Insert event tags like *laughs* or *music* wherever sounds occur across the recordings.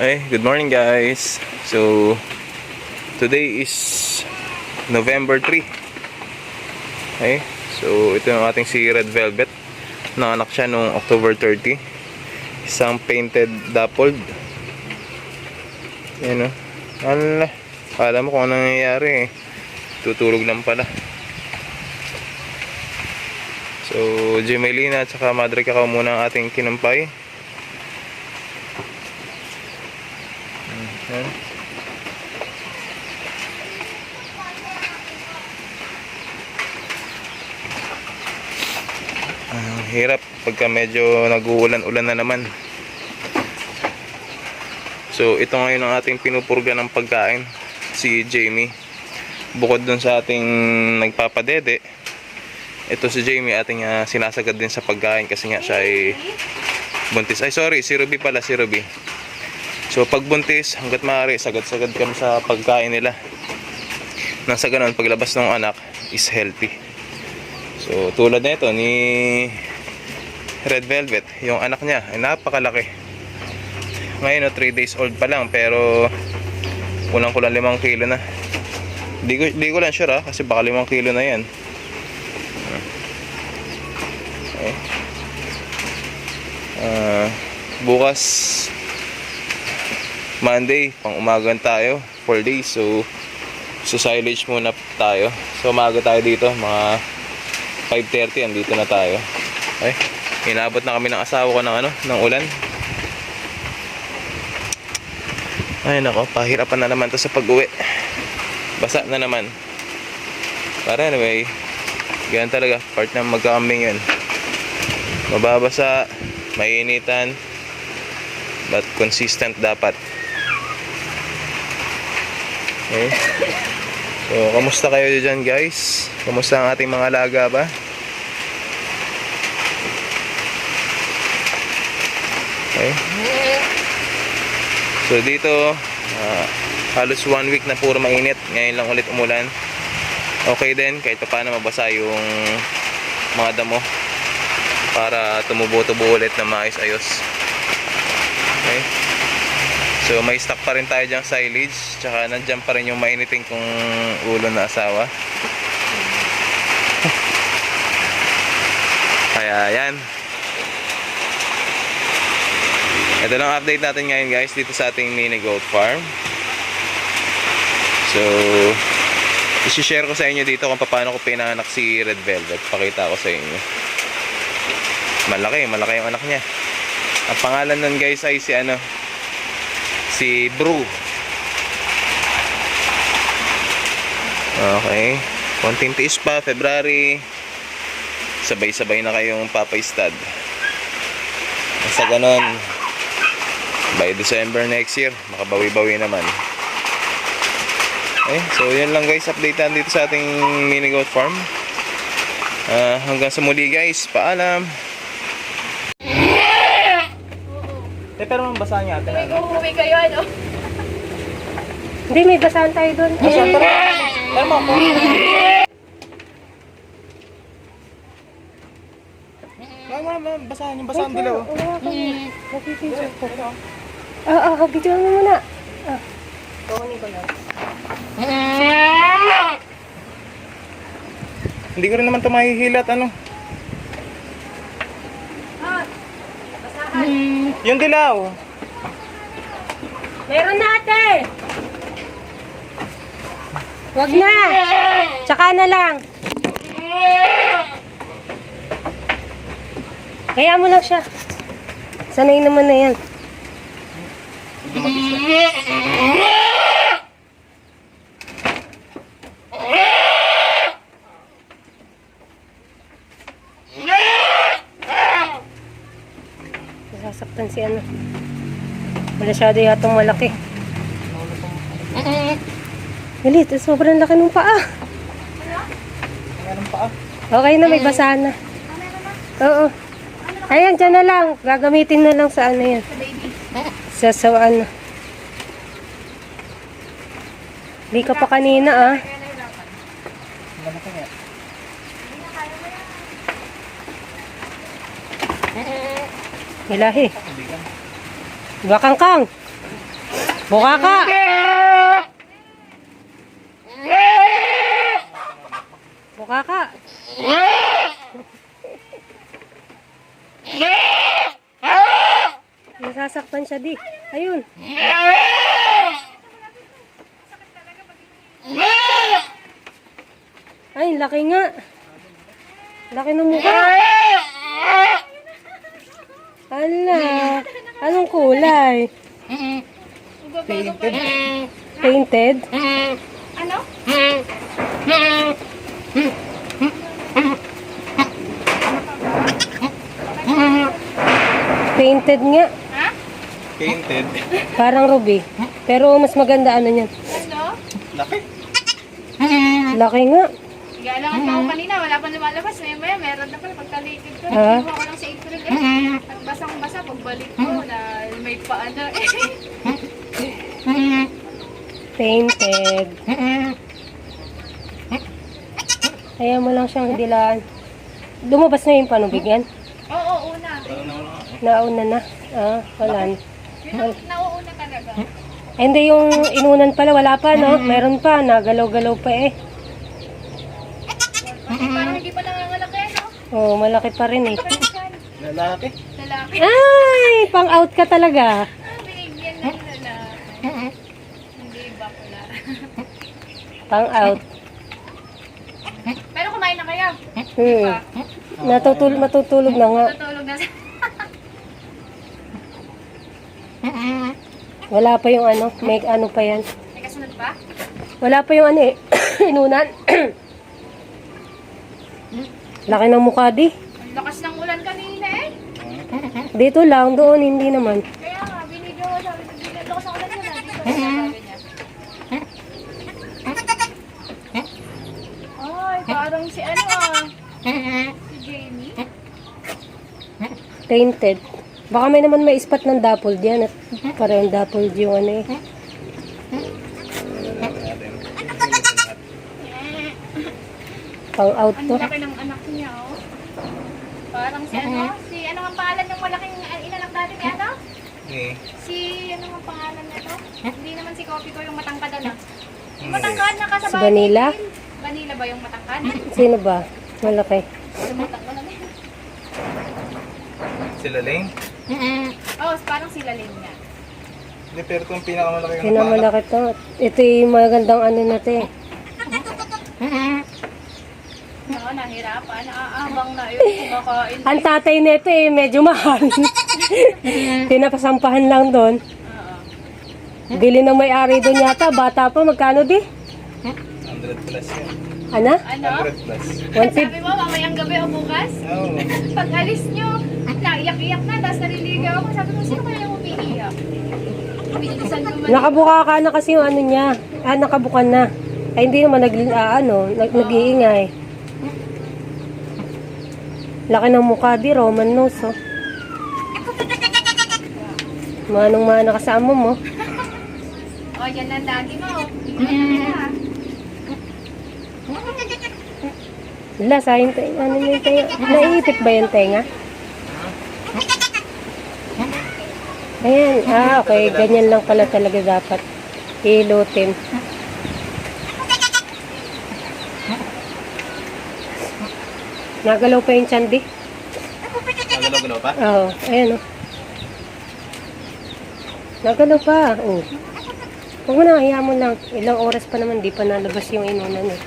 Hey, good morning guys. So, today is November 3. Okay, so ito yung ating si Red Velvet. Nanganak siya noong October 30. Isang painted dappled. Yan o. Ala, kala mo kung ano nangyayari eh. Tutulog lang pala. So, Gemelina at saka Madre Cacao muna ang ating kinumpay. Yan. Ang hirap pagka medyo nag-uulan-ulan na naman. So, ito ngayon ang ating pinupurga ng pagkain, si Jamie. Bukod dun sa ating nagpapadede, ito si Jamie ating ah, sinasagad din sa pagkain kasi nga siya ay buntis. Ay sorry, si Ruby pala, si Ruby. So pag buntis, hanggat maaari, sagad-sagad kami sa pagkain nila. Nang sa ganun, paglabas ng anak is healthy. So tulad nito ni Red Velvet, yung anak niya ay napakalaki. Ngayon, 3 days old pa lang pero unang ko lang 5 kilo na. Di ko, di ko lang sure ha, kasi baka 5 kilo na yan. Okay. Ah, bukas Monday, pang umagan tayo, 4 days. So, so silage muna tayo. So, umaga tayo dito, mga 5.30, andito na tayo. Okay, inabot na kami ng asawa ko ng ano, ng ulan. Ay nako, pahirapan na naman to sa pag-uwi. Basa na naman. Para anyway, ganyan talaga, part ng magkakambing yun. Mababasa, mainitan, but consistent dapat. Okay. So, kamusta kayo dyan guys? Kamusta ang ating mga alaga ba? Okay. So dito, ah, halos one week na puro mainit. Ngayon lang ulit umulan. Okay din, kahit pa paano mabasa yung mga damo para tumubo-tubo ulit na maayos-ayos. Okay. So may stock pa rin tayo dyang silage. Tsaka nandyan pa rin yung mainiting kong ulo na asawa. *laughs* Kaya yan Ito lang update natin ngayon guys Dito sa ating mini goat farm. So Isishare ko sa inyo dito kung paano ko pinanganak si Red Velvet. Pakita ko sa inyo. Malaki, malaki yung anak niya. Ang pangalan nun guys ay si ano si Brew. Okay. Konting tiis pa, February. Sabay-sabay na kayong papaistad. Sa ganon, by December next year, makabawi-bawi naman. Okay, so yan lang guys, updatean dito sa ating mini goat farm. Ah, hanggang sa muli guys, paalam! Eh, pero mabasa niya ate. Kung umuwi kayo, ano? Hindi, may basahan tayo doon. Basa, pero, pero mo ako. Mama, mama, basahan yung basahan dilaw. Nakikita ko. Ah, ah, video mo muna. Ah. Hindi ko rin naman ito mahihilat, ano. Yung dilaw. Meron na ate! Wag na! Tsaka na lang. Kaya mo lang siya. Sanay naman na yan. Nasasaktan si ano. Masyado yatang malaki. Galit, sobrang laki ng paa. Anong paa? Okay na, may basahan na. Oo. Ayan, dyan na lang. Gagamitin na lang sa ano yan. Sa sa ano. Hindi ka pa kanina ah. Ilahi. Bakang kang. Buka ka! Buka ka! Nasasaktan siya di. Ayun. Ay, laki nga. Laki ng mukha. Ala, anong kulay? Painted? Ano? Painted nga. Ha? Painted. Parang ruby. Pero mas maganda ano niyan. Ano? Laki. Laki nga. Galangan pa ako kanina, wala pang lumalabas. Maya maya, meron na pala pagtalikid ko. Nagkiwa ko lang sa April eh. Ang basang-basa, pagbalik ko, na may paano eh. *laughs* Painted. Kaya mo lang siyang dilaan. Lumabas na yung panubigyan. Oo, una. Nauna na. Ah, wala. na. Nauuna talaga. Hindi yung inunan pala, wala pa, no? Meron pa, nagalaw-galaw pa eh. Parang hindi pa nangangalak eh, no? Oh, malaki pa rin eh. Lalaki. lalaki. Ay, pang out ka talaga. Ah, binigyan ng lalaki. Hindi ba pala? *laughs* Pang out. Pero kumain na kayo. Hmm. Natutul matutulog na nga. Natulog na sa... Wala pa yung ano, may ano pa yan. May kasunod pa? Wala pa yung ano eh, *coughs* inunan. Laki ng mukha di. Ang lakas ng ulan kanina eh. Dito lang, doon hindi naman. Kaya nga, binigyan ko sabi ko, binigyan ko sa ulan yun. ah. Dito sa sabi niya. Ay, parang si ano ah. Si Jamie. Painted. Baka may naman may spot ng dapple diyan at parang dapple yung ano eh. Pang out Ang to. laki ng anak niya oh. Parang si ano, si ano ang pangalan ng malaking uh, inanak natin ni ano? Eh. Si ano ang pangalan niya to? Hindi naman si Coffee ko yung matangkad ano. Yung matangkad na kasabay. Si Vanilla? Vanilla ba yung matangkad? Sino ba? Malaki. Sila Lane. Oh, parang sila Lane niya. Hindi, pero itong pinakamalaki ng Pinamalaki to. Ito yung magandang ano na eh. Oo, nahirapan. Naaabang na yun. Kumakain. Ang tatay nito eh, medyo mahal. *laughs* *laughs* Pinapasampahan lang doon. Oo. Bili ng may-ari doon yata. Bata pa, magkano di? 100 plus yan. Ano? Ano? 100 plus. Sabi mo, mamayang gabi o bukas? Oo. *laughs* Pag alis nyo, naiyak-iyak na, tapos naliligaw ako. Sabi ko, sino kaya yung umiiyak? Pinilisan ko man. Nakabuka ka na kasi yung ano niya. Ah, nakabukan na. Ay, hindi naman nag, ah, ano, nag, nag-iingay. Laki ng mukha di, Roman nose, oh. Manong-mana kasama mo. O, yan ang lagi mo. Wala, sayang tayo. Ano na yung tenga? Naiipit ba yung tenga? Ayan. Ah, okay. Ganyan lang pala talaga dapat. Ilutin. Nagalaw pa yung tiyan, di? Nagalaw-galaw pa? Oo. Ayan, oh. Nagalaw pa. Oh. Huwag mo na, hayaan mo lang. Ilang oras pa naman, di pa nalabas yung inunan eh.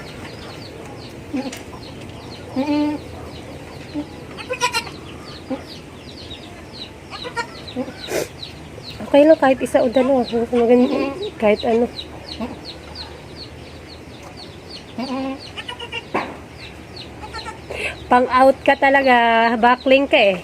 Okay lang kahit isa o dalawa. Maganda, kahit ano. Pang out ka talaga. Backlink ka eh.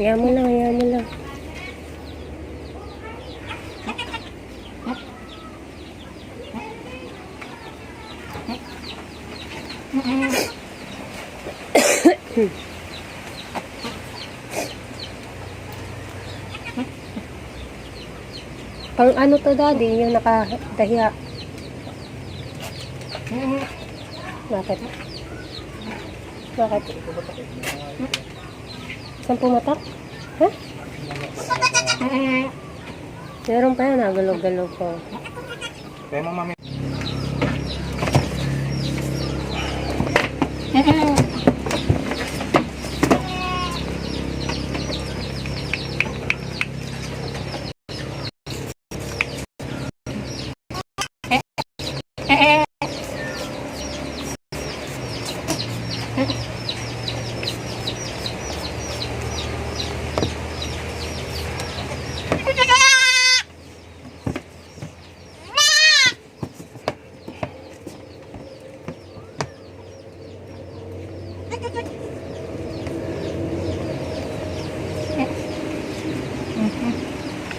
Hayaan mo lang, hayaan mo lang. Hmm. Pang ano to daddy, yung nakadahiya. Bakit? Bakit? Saan pumatak? Ha? Meron pa yan, nagulog-galog ko. Kaya mo mami.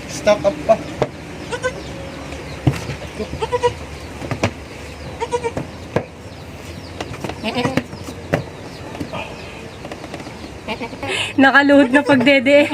Stock up pa. Nakaluhod na pagdede.